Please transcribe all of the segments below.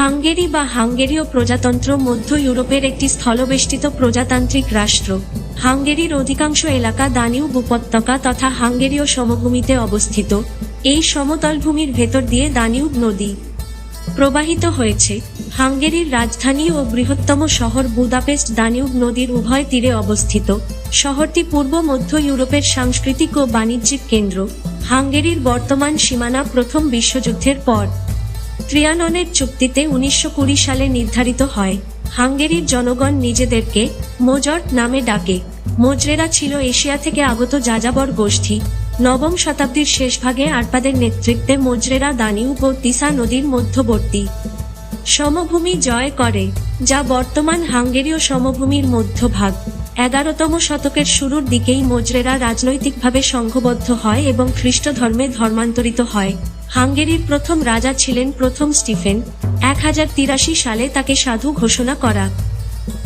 Hungary বা হাঙ্গেরীয় প্রজাতন্ত্র মধ্য ইউরোপের একটি স্থলবেষ্টিত প্রজাতান্ত্রিক রাষ্ট্র। হাঙ্গেরির অধিকাংশ এলাকা দানিউব উপত্যকা তথা হাঙ্গেরীয় সমভূমিতে অবস্থিত। এই সমতল ভূমির ভেতর দিয়ে দানিউব নদী প্রবাহিত হয়েছে। হাঙ্গেরির রাজধানী ও বৃহত্তম শহর বুদাপেস্ট দানিউব নদীর উভয় তীরে অবস্থিত। শহরটি পূর্ব মধ্য ইউরোপের সাংস্কৃতিক ও বাণিজ্যিক কেন্দ্র। হাঙ্গেরির বর্তমান সীমানা প্রথম বিশ্বযুদ্ধের পর। ট্রিয়াননের চুক্তিতে উনিশশো কুড়ি সালে নির্ধারিত হয়। হাঙ্গেরির জনগণ নিজেদেরকে মোজর্ট নামে ডাকে। মোজরেরা ছিল এশিয়া থেকে আগত যাযাবর গোষ্ঠী। নবম শতাব্দীর শেষভাগে আরপাদের নেতৃত্বে মোজরেরা দানিউব ও তিসা নদীর মধ্যবর্তী। সমভূমি জয় করে, যা বর্তমান হাঙ্গেরীয় সমভূমির মধ্যভাগ। এগারোতম শতকের শুরুর দিকেই মোজরেরা রাজনৈতিকভাবে সংঘবদ্ধ হয় এবং খ্রিস্ট ধর্মে ধর্মান্তরিত হয়। হাঙ্গেরির প্রথম রাজা ছিলেন প্রথম স্টিফেন এক হাজার তিরাশি সালে তাকে সাধু ঘোষণা করা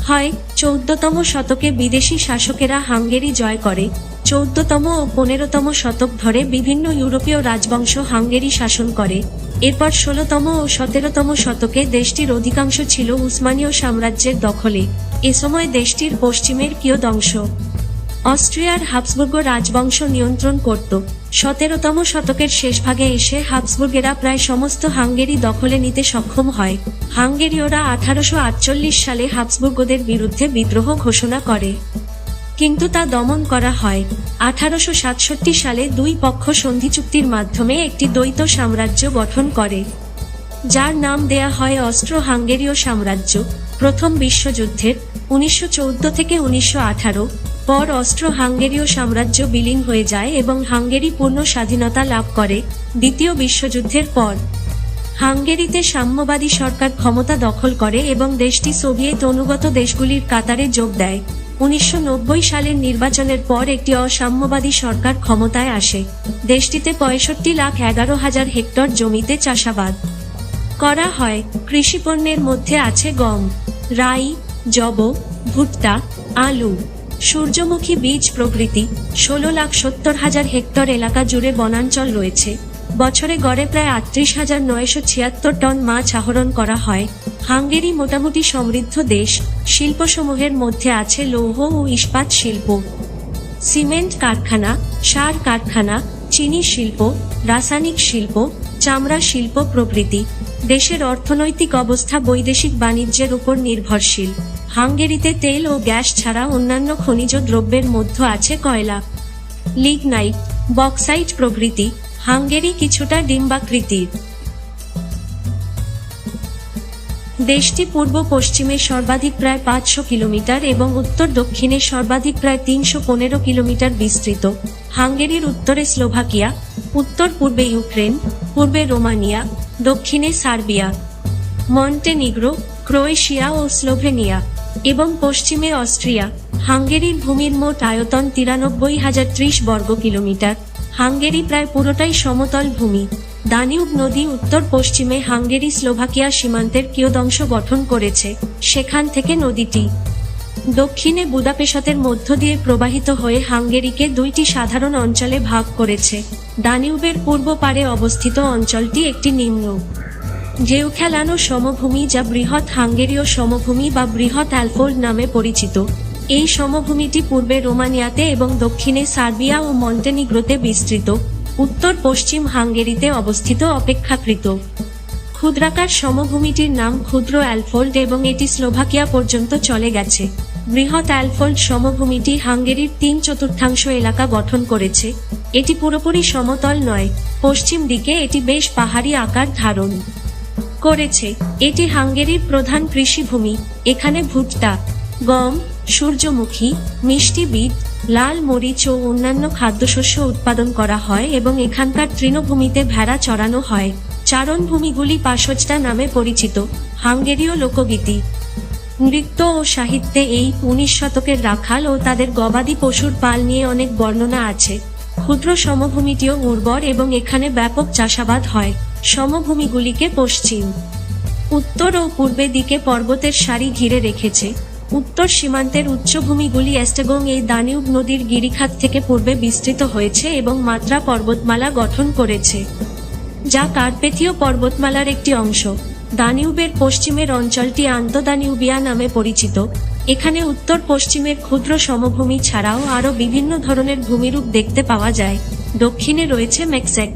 হয়। চৌদ্দতম শতকে বিদেশি শাসকেরা হাঙ্গেরি জয় করে। চৌদ্দতম ও পনেরোতম শতক ধরে বিভিন্ন ইউরোপীয় রাজবংশ হাঙ্গেরি শাসন করে। এরপর ষোলতম ও সতেরোতম শতকে দেশটির অধিকাংশ ছিল উসমানীয় সাম্রাজ্যের দখলে। এ সময় দেশটির পশ্চিমের কিয়দংশ অস্ট্রিয়ার হাবসবুর্গ রাজবংশ নিয়ন্ত্রণ করত। সতেরোতম শতকের শেষভাগে এসে হাবসবুর্গেরা প্রায় সমস্ত হাঙ্গেরি দখলে নিতে সক্ষম হয়। হাঙ্গেরীয়রা আঠারোশো আটচল্লিশ সালে হাবসবুর্গদের বিরুদ্ধে বিদ্রোহ ঘোষণা করে। কিন্তু তা দমন করা হয়। আঠারোশো সাতষট্টি সালে দুই পক্ষ সন্ধি চুক্তির মাধ্যমে একটি দ্বৈত সাম্রাজ্য গঠন করে। যার নাম দেয়া হয় অস্ট্রো হাঙ্গেরীয় সাম্রাজ্য। প্রথম বিশ্বযুদ্ধের উনিশশো চৌদ্দ থেকে উনিশশো আঠারো পর অস্ট্রো হাঙ্গেরীয় সাম্রাজ্য বিলীন হয়ে যায় এবং হাঙ্গেরি পূর্ণ স্বাধীনতা লাভ করে, দ্বিতীয় বিশ্বযুদ্ধের পর। হাঙ্গেরিতে সাম্যবাদী সরকার ক্ষমতা দখল করে এবং দেশটি সোভিয়েত অনুগত দেশগুলির কাতারে যোগ দেয়। উনিশশো নব্বই সালের নির্বাচনের পর একটি অসাম্যবাদী সরকার ক্ষমতায় আসে। দেশটিতে পঁয়ষট্টি লাখ এগারো হাজার হেক্টর জমিতে চাষাবাদ করা হয়। কৃষিপণ্যের মধ্যে আছে গম, রাই, জব, ভুট্টা, আলু। সূর্যমুখী বীজ প্রভৃতি ষোলো লাখ সত্তর হাজার হেক্টর এলাকা জুড়ে বনাঞ্চল রয়েছে। বছরে গড়ে প্রায় আটত্রিশ হাজার নয়শো ছিয়াত্তর টন মাছ আহরণ করা হয়। হাঙ্গেরি মোটামুটি সমৃদ্ধ দেশ, শিল্পসমূহের মধ্যে আছে লৌহ ও ইস্পাত শিল্প। সিমেন্ট কারখানা, সার কারখানা, চিনি শিল্প, রাসায়নিক শিল্প, চামড়া শিল্প প্রভৃতি। দেশের অর্থনৈতিক অবস্থা বৈদেশিক বাণিজ্যের উপর নির্ভরশীল। হাঙ্গেরিতে তেল ও গ্যাস ছাড়া অন্যান্য খনিজ দ্রব্যের মধ্যে আছে কয়লা। লিগনাইট বক্সাইট প্রভৃতি, হাঙ্গেরি কিছুটা ডিম্বাকৃতির। দেশটি পূর্ব পশ্চিমে সর্বাধিক প্রায় পাঁচশো কিলোমিটার এবং উত্তর দক্ষিণে সর্বাধিক প্রায় তিনশো পনেরো কিলোমিটার বিস্তৃত। হাঙ্গেরির উত্তরে স্লোভাকিয়া, উত্তর পূর্বে ইউক্রেন, পূর্বে রোমানিয়া, দক্ষিণে সার্বিয়া, মন্টেনিগ্রো, ক্রোয়েশিয়া ও স্লোভেনিয়া। এবং পশ্চিমে অস্ট্রিয়া। হাঙ্গেরির ভূমির মোট আয়তন তিরানব্বই হাজার ত্রিশ বর্গ কিলোমিটার। হাঙ্গেরি প্রায় পুরোটাই সমতল ভূমি। দানিউব নদী উত্তর পশ্চিমে হাঙ্গেরি স্লোভাকিয়া সীমান্তের কিয়দংশ গঠন করেছে, সেখান থেকে নদীটি। দক্ষিণে বুদাপেশতের মধ্য দিয়ে প্রবাহিত হয়ে হাঙ্গেরিকে দুইটি সাধারণ অঞ্চলে ভাগ করেছে। দানিউবের পূর্ব পারে অবস্থিত অঞ্চলটি একটি নিম্ন। গেউখেলানো সমভূমি যা বৃহৎ হাঙ্গেরীয় সমভূমি বা বৃহৎ অ্যালফোল্ড নামে পরিচিত। এই সমভূমিটি পূর্বে রোমানিয়াতে এবং দক্ষিণে সার্বিয়া ও মন্টেনিগ্রোতে বিস্তৃত। উত্তর পশ্চিম হাঙ্গেরিতে অবস্থিত, অপেক্ষাকৃত। ক্ষুদ্রাকার সমভূমিটির নাম ক্ষুদ্র অ্যালফোল্ড এবং এটি স্লোভাকিয়া পর্যন্ত চলে গেছে। বৃহৎ অ্যালফোল্ড সমভূমিটি হাঙ্গেরির তিন চতুর্থাংশ এলাকা গঠন করেছে। এটি পুরোপুরি সমতল নয়। পশ্চিম দিকে এটি বেশ পাহাড়ি আকার ধারণ। করেছে। এটি হাঙ্গেরির প্রধান কৃষিভূমি। এখানে ভুট্টা, গম, সূর্যমুখী, মিষ্টি বিট, লাল মরিচ ও অন্যান্য খাদ্যশস্য উৎপাদন করা হয় এবং এখানকার তৃণভূমিতে ভেড়া চড়ানো হয়। চারণভূমিগুলি পাশজটা নামে পরিচিত, হাঙ্গেরীয় লোকগীতি। নৃত্য ও সাহিত্যে এই উনিশ শতকের রাখাল ও তাদের গবাদি পশুর পাল নিয়ে অনেক বর্ণনা আছে। ক্ষুদ্র সমভূমিটিও উর্বর এবং এখানে ব্যাপক চাষাবাদ হয়। সমভূমিগুলিকে পশ্চিম, উত্তর ও পূর্বে দিকে পর্বতের সারি ঘিরে রেখেছে। উত্তর সীমান্তের উচ্চভূমিগুলি এস্টেগং এই দানিউব নদীর গিরিখাত থেকে পূর্বে বিস্তৃত হয়েছে এবং মাত্রা পর্বতমালা গঠন করেছে, যা কার্পেথীয় পর্বতমালার একটি অংশ। দানিউবের পশ্চিমের অঞ্চলটি আন্তদানিউবিয়া নামে পরিচিত। এখানে উত্তর পশ্চিমের ক্ষুদ্র সমভূমি ছাড়াও আরও বিভিন্ন ধরনের ভূমিরূপ দেখতে পাওয়া যায়। দক্ষিণে রয়েছে মেক্সেক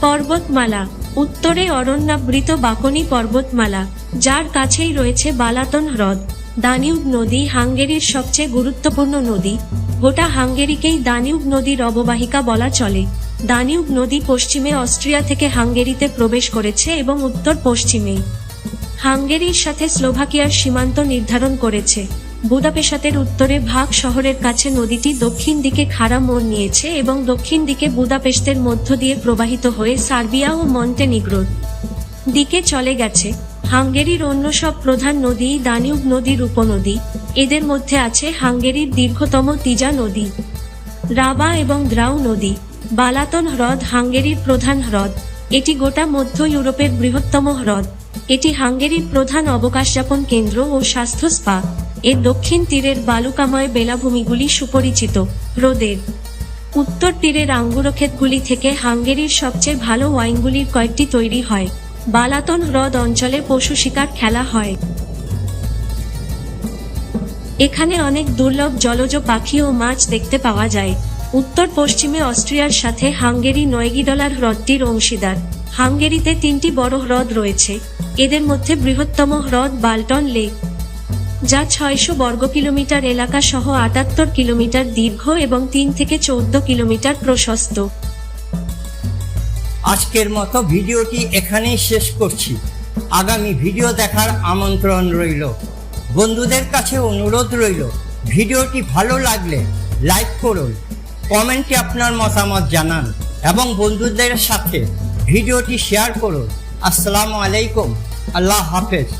পর্বতমালা। উত্তরে অরণ্যাবৃত বাকনি পর্বতমালা, যার কাছেই রয়েছে বালাতন হ্রদ। দানিউব নদী হাঙ্গেরির সবচেয়ে গুরুত্বপূর্ণ নদী। গোটা হাঙ্গেরিকেই দানিউব নদীর অববাহিকা বলা চলে। দানিউব নদী পশ্চিমে অস্ট্রিয়া থেকে হাঙ্গেরিতে প্রবেশ করেছে এবং উত্তর পশ্চিমে হাঙ্গেরির সাথে স্লোভাকিয়ার সীমান্ত নির্ধারণ করেছে। বুদাপেশাতের উত্তরে ভাগ শহরের কাছে নদীটি দক্ষিণ দিকে খাড়া মোড় নিয়েছে এবং দক্ষিণ দিকে বুদাপেস্তের মধ্য দিয়ে প্রবাহিত হয়ে সার্বিয়া ও মন্টেনিগ্রোর দিকে চলে গেছে। হাঙ্গেরির অন্য সব প্রধান নদী দানিউব নদীর উপনদী। এদের মধ্যে আছে হাঙ্গেরির দীর্ঘতম তিজা নদী। রাবা এবং দ্রাউ নদী। বালাতন হ্রদ হাঙ্গেরির প্রধান হ্রদ। এটি গোটা মধ্য ইউরোপের বৃহত্তম হ্রদ। এটি হাঙ্গেরির প্রধান অবকাশযাপন কেন্দ্র ও স্বাস্থ্য স্পা। এর দক্ষিণ তীরের বালুকাময় বেলাভূমিগুলি সুপরিচিত, হ্রদের। উত্তর তীরের আঙ্গুরক্ষেতগুলি থেকে হাঙ্গেরির সবচেয়ে ভালো ওয়াইনগুলির কয়েকটি তৈরি হয়। বালাতন হ্রদ অঞ্চলে পশু শিকার খেলা হয়। এখানে অনেক দুর্লভ জলজ পাখি ও মাছ দেখতে পাওয়া যায়। উত্তর পশ্চিমে অস্ট্রিয়ার সাথে হাঙ্গেরি নয়গিডলার হ্রদটির অংশীদার। হাঙ্গেরিতে তিনটি বড় হ্রদ রয়েছে। এদের মধ্যে বৃহত্তম হ্রদ বাল্টন লেক। যা ছয়শো বর্গ কিলোমিটার এলাকা সহ আটাত্তর কিলোমিটার দীর্ঘ এবং তিন থেকে চৌদ্দ কিলোমিটার প্রশস্ত। আজকের মতো ভিডিওটি এখানেই শেষ করছি। আগামী ভিডিও দেখার আমন্ত্রণ রইল। বন্ধুদের কাছে অনুরোধ রইল, ভিডিওটি ভালো লাগলে লাইক করুন, কমেন্টে আপনার মতামত জানান এবং বন্ধুদের সাথে ভিডিওটি শেয়ার করুন। আসসালামু আলাইকুম, আল্লাহ হাফেজ।